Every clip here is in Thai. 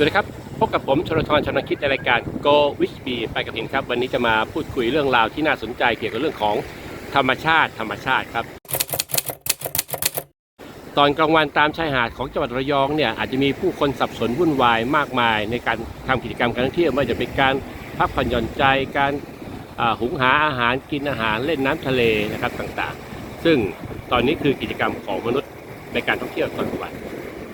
สวัสดีครับ พบกับผมชลทรชนคิดในรายการ Go Wish Be ไปกับทินครับ วันนี้จะมาพูดคุยเรื่องราวที่น่าสนใจเกี่ยวกับเรื่องของธรรมชาติ ธรรมชาติครับ ตอนกลางวันตามชายหาดของจังหวัดระยองเนี่ยอาจจะมีผู้คนสับสนวุ่นวายมากมาย ในการทำกิจกรรมการท่องเที่ยวไม่ว่าจะเป็นการพักผ่อนหย่อนใจการหุงหาอาหารกินอาหารเล่นน้ำทะเลนะครับต่างๆ ซึ่งตอนนี้คือกิจกรรมของมนุษย์ในการท่องเที่ยวตอนกลางวัน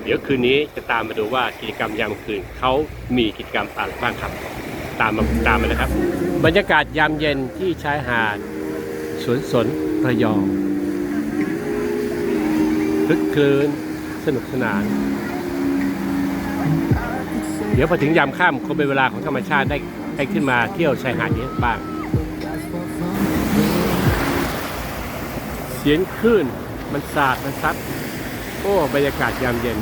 เดี๋ยวคืนนี้จะตามมาดูว่ากิจกรรมยามคืนเขามีกิจกรรมอะไรบ้างครับ ตามมาตามมานะครับ บรรยากาศยามเย็นที่ชายหาดสวนสนระยองคึกคืนสนุกสนาน เดี๋ยวพอถึงยามค่ำคงเป็นเวลาของธรรมชาติได้ให้ขึ้นมาเที่ยวชายหาดนี้บ้าง เสียงคลื่นมันสาดมันซัด โอ้ บรรยากาศยามเย็น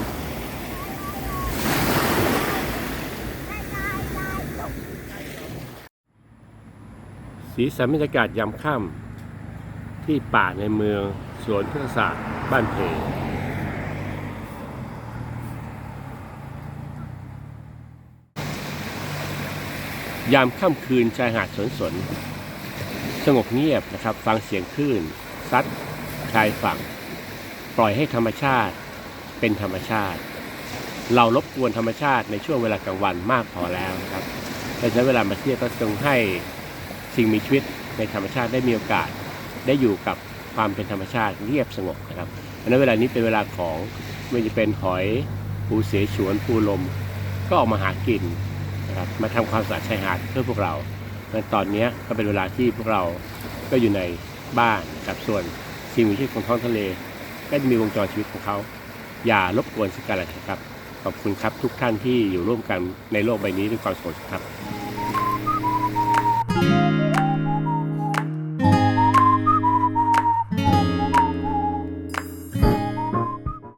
สีสันบรรยากาศยามค่ำที่ป่าในเมืองสวนพฤกษศาสตร์บ้านเพยามค่ำคืนชายหาดสนสน สงบเงียบนะครับ ฟังเสียงคลื่น ซัดชายฝั่ง ปล่อยให้ธรรมชาติเป็นธรรมชาติ เรารบกวนธรรมชาติในช่วงเวลากลางวันมากพอแล้วนะครับดังนั้นเวลามาเที่ยวก็ต้องให้สิ่งมีชีวิตในธรรมชาติได้มีโอกาสได้อยู่กับความเป็นธรรมชาติเงียบสงบนะครับดังนั้นเวลานี้เป็นเวลาของไม่ว่าจะเป็นหอยปูเสฉวนปูลม ก็ออกมาหากินนะครับมาทำความสะอาดชายหาดเพื่อพวกเราดังนั้นตอนนี้ก็เป็นเวลาที่พวกเราก็อยู่ในบ้านนะครับส่วนสิ่งมีชีวิตของท้องทะเล ก็จะมีวงจรชีวิตของเขา อย่ารบกวนซึ่งกันและกันครับ ขอบคุณครับทุกท่านที่อยู่ร่วมกันในโลกใบนี้ด้วยความสุขครับ